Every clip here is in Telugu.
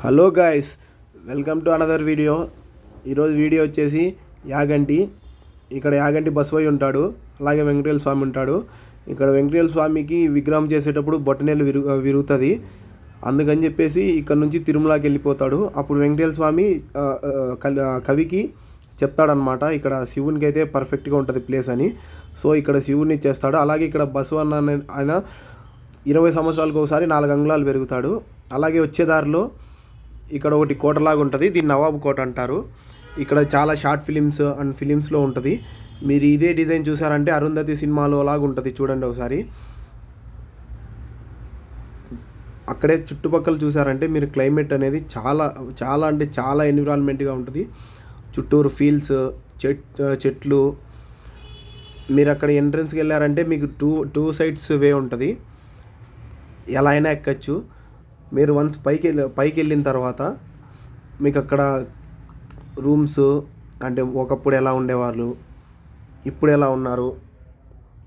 Hello guys welcome to another video ఈరోజు వీడియో వచ్చేసి యాగంటి. ఇక్కడ యాగంటి బస్వయ్య ఉంటాడు అలాగే వెంకటేల స్వామి ఉంటాడు. ఇక్కడ వెంకటేల స్వామికి విగ్రహం చేసేటప్పుడు బొట్టనేలు విరు విరుగుతుంది అందుకని చెప్పేసి ఇక్కడ నుంచి తిరుమలకి వెళ్ళిపోతాడు. అప్పుడు వెంకటేల స్వామి కవికి చెప్తాడనమాట ఇక్కడ శివునికి అయితే పర్ఫెక్ట్గా ఉంటుంది ప్లేస్ అని. సో ఇక్కడ శివుని చేస్తాడు. అలాగే ఇక్కడ బసవన్న ఆయన ఇరవై సంవత్సరాలకు ఒకసారి నాలుగు అంగుళాలు పెరుగుతాడు. అలాగే వచ్చే దారిలో ఇక్కడ ఒకటి కోటలాగా ఉంటుంది దీన్ని నవాబు కోట అంటారు. ఇక్కడ చాలా షార్ట్ ఫిలిమ్స్ అండ్ ఫిలిమ్స్లో ఉంటుంది. మీరు ఇదే డిజైన్ చూసారంటే అరుంధతి సినిమాలో లాగా ఉంటుంది చూడండి ఒకసారి. అక్కడే చుట్టుపక్కల చూసారంటే మీరు క్లైమేట్ అనేది చాలా చాలా అంటే చాలా ఎన్విరాన్మెంట్గా ఉంటుంది. చుట్టూరు ఫీల్డ్స్ చెట్ చెట్లు. మీరు అక్కడ ఎంట్రన్స్కి వెళ్ళారంటే మీకు టూ టూ సైడ్స్ వే ఉంటుంది. ఎలా అయినా ఎక్కచ్చు. మీరు వన్స్ పైకి వెళ్ళి పైకి వెళ్ళిన తర్వాత మీకు అక్కడ రూమ్స్ అంటే ఒకప్పుడు ఎలా ఉండేవాళ్ళు ఇప్పుడు ఎలా ఉన్నారు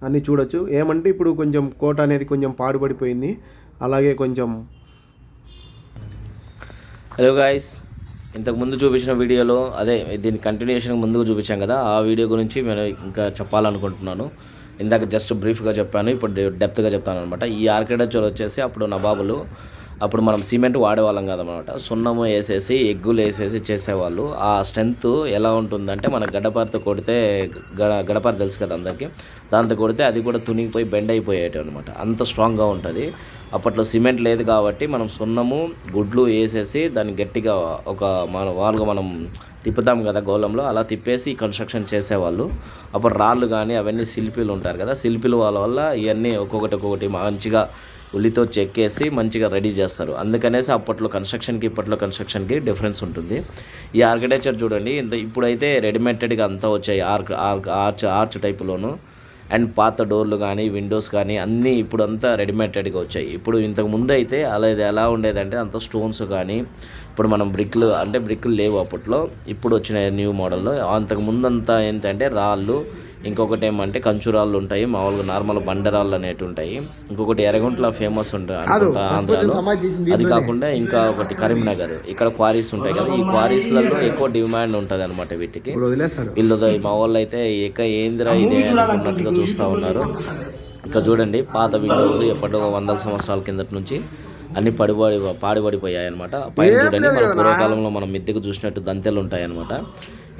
అన్నీ చూడొచ్చు. ఏమంటే ఇప్పుడు కొంచెం కోట అనేది కొంచెం పాడుపడిపోయింది. అలాగే కొంచెం హలో గాయస్ ఇంతకు ముందు చూపించిన వీడియోలో అదే దీని కంటిన్యూషన్ ముందుకు చూపించాం కదా ఆ వీడియో గురించి నేను ఇంకా చెప్పాలనుకుంటున్నాను. ఇందాక జస్ట్ బ్రీఫ్గా చెప్పాను ఇప్పుడు డెప్త్గా చెప్తాను అనమాట ఈ ఆర్కిటెక్చర్ వచ్చేసి అప్పుడు నవాబులు అప్పుడు మనం సిమెంట్ వాడేవాళ్ళం కదనమాట. సున్నము వేసేసి ఎగ్గులు వేసేసి చేసేవాళ్ళు. ఆ స్ట్రెంత్ ఎలా ఉంటుందంటే మన గడపారతో కొడితే గడ గడపార తెలుసు కదా అందరికీ? దాంతో కొడితే అది కూడా తునిగిపోయి బెండ్ అయిపోయేటి అనమాట. అంత స్ట్రాంగ్గా ఉంటుంది. అప్పట్లో సిమెంట్ లేదు కాబట్టి మనం సున్నము గుడ్లు వేసేసి దాన్ని గట్టిగా ఒక మన వాళ్ళుగా మనం తిప్పుతాం కదా గోళంలో అలా తిప్పేసి కన్స్ట్రక్షన్ చేసేవాళ్ళు. అప్పుడు రాళ్ళు కానీ అవన్నీ శిల్పిలు ఉంటారు కదా శిల్పిలు వాళ్ళ వల్ల ఇవన్నీ ఒక్కొక్కటి ఒక్కొక్కటి మంచిగా ఉల్లితో చెక్కేసి మంచిగా రెడీ చేస్తారు. అందుకనేసి అప్పట్లో కన్స్ట్రక్షన్కి ఇప్పట్లో కన్స్ట్రక్షన్కి డిఫరెన్స్ ఉంటుంది. ఈ ఆర్కిటెక్చర్ చూడండి ఇంత ఇప్పుడైతే రెడీమేటెడ్గా అంతా వచ్చాయి. ఆర్క్ ఆర్క్ ఆర్చ్ ఆర్చ్ టైపులోను అండ్ పాత డోర్లు కానీ విండోస్ కానీ అన్నీ ఇప్పుడు అంతా రెడీమేటెడ్గా వచ్చాయి. ఇప్పుడు ఇంతకు ముందు అయితే అలా ఇది ఎలా ఉండేదంటే అంత స్టోన్స్ కానీ ఇప్పుడు మనం బ్రిక్లు అంటే బ్రిక్లు లేవు అప్పట్లో. ఇప్పుడు వచ్చిన న్యూ మోడల్లో అంతకు ముందంతా ఏంటంటే రాళ్ళు ఇంకొకటి ఏమంటే కంచురాళ్ళు ఉంటాయి మామూలుగా నార్మల్ బండరాళ్ళు అనేవి ఉంటాయి ఇంకొకటి ఎర్రగుంట్ల ఫేమస్ ఉంటాయి ఆంధ్రాలో. అది కాకుండా ఇంకా ఒకటి కరీంనగర్. ఇక్కడ క్వారీస్ ఉంటాయి కదా ఈ క్వారీస్లలో ఎక్కువ డిమాండ్ ఉంటుంది అనమాట వీటికి వీళ్ళు మా వాళ్ళు అయితే ఇక ఏందిరా ఇది అనుకున్నట్టుగా చూస్తూ ఉన్నారు. ఇంకా చూడండి పాత విండోస్ ఎప్పటికో వందల సంవత్సరాల కిందటి నుంచి అన్ని పడిపడి పాడిపడిపోయాయి అనమాట పైన చూడండి మన పూర్వకాలంలో మనం మిద్దెకు చూసినట్టు దంతెలు ఉంటాయి అనమాట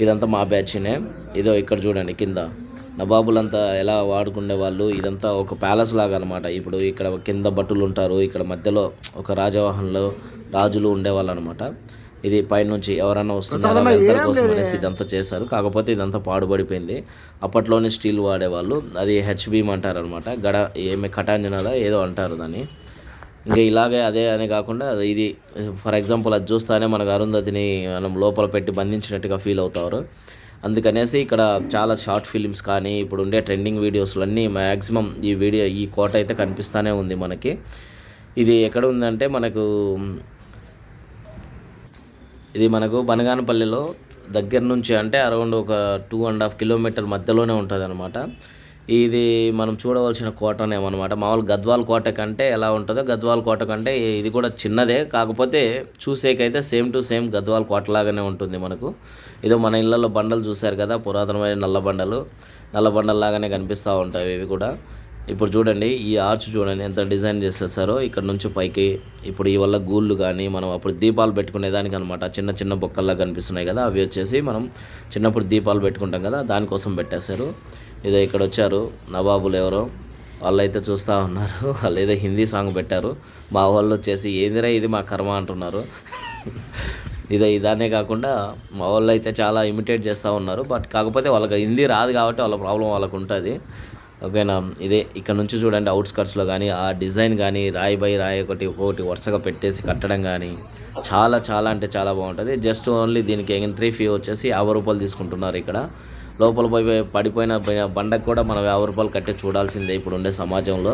ఇదంతా మా బ్యాచ్నే ఇదో ఇక్కడ చూడండి కింద. నవాబులంతా ఎలా వాడుకునే వాళ్ళు ఇదంతా ఒక ప్యాలెస్ లాగా అనమాట ఇప్పుడు ఇక్కడ కింద భటులు ఉంటారు ఇక్కడ మధ్యలో ఒక రాజవాహనంలో రాజులు ఉండేవాళ్ళు అనమాట ఇది పైనుంచి ఎవరైనా వస్తున్నారా వెళ్తారు కోసం అనేసి ఇదంతా చేశారు. కాకపోతే ఇదంతా పాడుపడిపోయింది అప్పట్లోనే స్టీల్ వాడేవాళ్ళు. అది హెచ్ బీమ్ అంటారు అనమాట గడ ఏమి కటాంజనాల ఏదో అంటారు దాన్ని. ఇంకా ఇలాగే అదే అని కాకుండా అది ఇది ఫర్ ఎగ్జాంపుల్ అది చూస్తానే మనకు అరుంధతిని మనం లోపల పెట్టి బంధించినట్టుగా ఫీల్ అవుతారు. అందుకనేసి ఇక్కడ చాలా షార్ట్ ఫిలిమ్స్ కానీ ఇప్పుడు ఉండే ట్రెండింగ్ వీడియోస్లు అన్నీ మ్యాక్సిమం ఈ వీడియో ఈ కోట అయితే కనిపిస్తూనే ఉంది మనకి. ఇది ఎక్కడ ఉందంటే మనకు ఇది మనకు బనగానపల్లిలో దగ్గర నుంచి అంటే అరౌండ్ ఒక టూ అండ్ హాఫ్ కిలోమీటర్ మధ్యలోనే ఉంటుంది అనమాట ఇది మనం చూడవలసిన కోటనేమన్నమాట. మామూలు గద్వాల్ కోట కంటే ఎలా ఉంటుందో గద్వాల్ కోట కంటే ఇది కూడా చిన్నదే. కాకపోతే చూసేకైతే సేమ్ టు సేమ్ గద్వాల్ కోట లాగానే ఉంటుంది మనకు. ఇదో మన ఇళ్ళలో బండలు చూశారు కదా పురాతనమైన నల్ల బండలు. నల్ల బండల్లాగానే కనిపిస్తూ ఉంటాయి ఇవి కూడా. ఇప్పుడు చూడండి ఈ ఆర్చ్ చూడండి ఎంత డిజైన్ చేసేసారో. ఇక్కడ నుంచి పైకి ఇప్పుడు ఈ వల్ల గూళ్ళు కానీ మనం అప్పుడు దీపాలు పెట్టుకునేదానికి అనమాట చిన్న చిన్న బొక్కల్లా కనిపిస్తున్నాయి కదా అవి వచ్చేసి మనం చిన్నప్పుడు దీపాలు పెట్టుకుంటాం కదా దానికోసం పెట్టేశారు. ఇదో ఇక్కడ వచ్చారు నవాబులు ఎవరో. వాళ్ళైతే చూస్తూ ఉన్నారు. వాళ్ళు ఏదో హిందీ సాంగ్ పెట్టారు. మా వాళ్ళు వచ్చేసి ఏందిరా ఇది మా కర్మ? అంటున్నారు. ఇదే ఇదానే కాకుండా మా వాళ్ళు అయితే చాలా ఇమిటేట్ చేస్తూ ఉన్నారు. బట్ కాకపోతే వాళ్ళకి హిందీ రాదు కాబట్టి వాళ్ళ ప్రాబ్లం వాళ్ళకు ఉంటుంది ఓకేనా? ఇదే ఇక్కడ నుంచి చూడండి అవుట్స్కట్స్లో కానీ ఆ డిజైన్ కానీ రాయి బై రాయి ఒకటి ఒకటి వరుసగా పెట్టేసి కట్టడం కానీ చాలా చాలా అంటే చాలా బాగుంటుంది. జస్ట్ ఓన్లీ దీనికి ఎంట్రీ ఫీ వచ్చేసి యాభై రూపాయలు తీసుకుంటున్నారు ఇక్కడ. లోపల పోయి పడిపోయిన బండకు కూడా మనం యాభై రూపాయలు కట్టే చూడాల్సిందే ఇప్పుడు ఉండే సమాజంలో.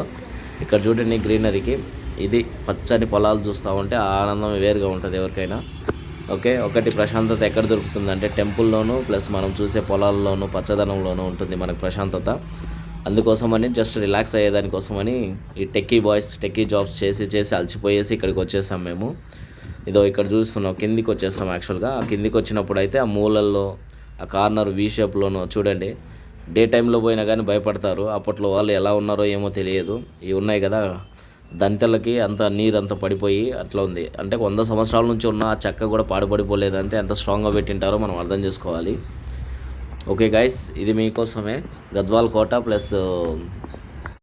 ఇక్కడ చూడండి గ్రీనరీకి. ఇది పచ్చని పొలాలు చూస్తూ ఉంటే ఆనందం వేరుగా ఉంటుంది ఎవరికైనా. ఓకే ఒకటి ప్రశాంతత ఎక్కడ దొరుకుతుందంటే టెంపుల్లోనూ ప్లస్ మనం చూసే పొలాల్లోనూ పచ్చదనంలోనూ ఉంటుంది మనకు ప్రశాంతత. అందుకోసమని జస్ట్ రిలాక్స్ అయ్యేదానికోసమని ఈ టెక్కీ బాయ్స్ టెక్కీ జాబ్స్ చేసి చేసి అలసిపోయేసి ఇక్కడికి వచ్చేసాం మేము. ఇదో ఇక్కడ చూస్తున్నాం కిందికి వచ్చేస్తాం యాక్చువల్గా ఆ కిందికి వచ్చినప్పుడు అయితే ఆ మూలల్లో ఆ కార్నర్ వీ షేప్లోనో చూడండి. డే టైంలో పోయినా కానీ భయపడతారు. అప్పట్లో వాళ్ళు ఎలా ఉన్నారో ఏమో తెలియదు. ఇవి ఉన్నాయి కదా దంతెలకి అంత నీరు అంత పడిపోయి అట్లా ఉంది. అంటే వంద సంవత్సరాల నుంచి ఉన్న ఆ చెక్క కూడా పాడుపడిపోలేదంటే ఎంత స్ట్రాంగ్గా పెట్టింటారో మనం అర్థం చేసుకోవాలి. ఓకే గైస్ ఇది మీకోసమే గద్వాల్ కోట ప్లస్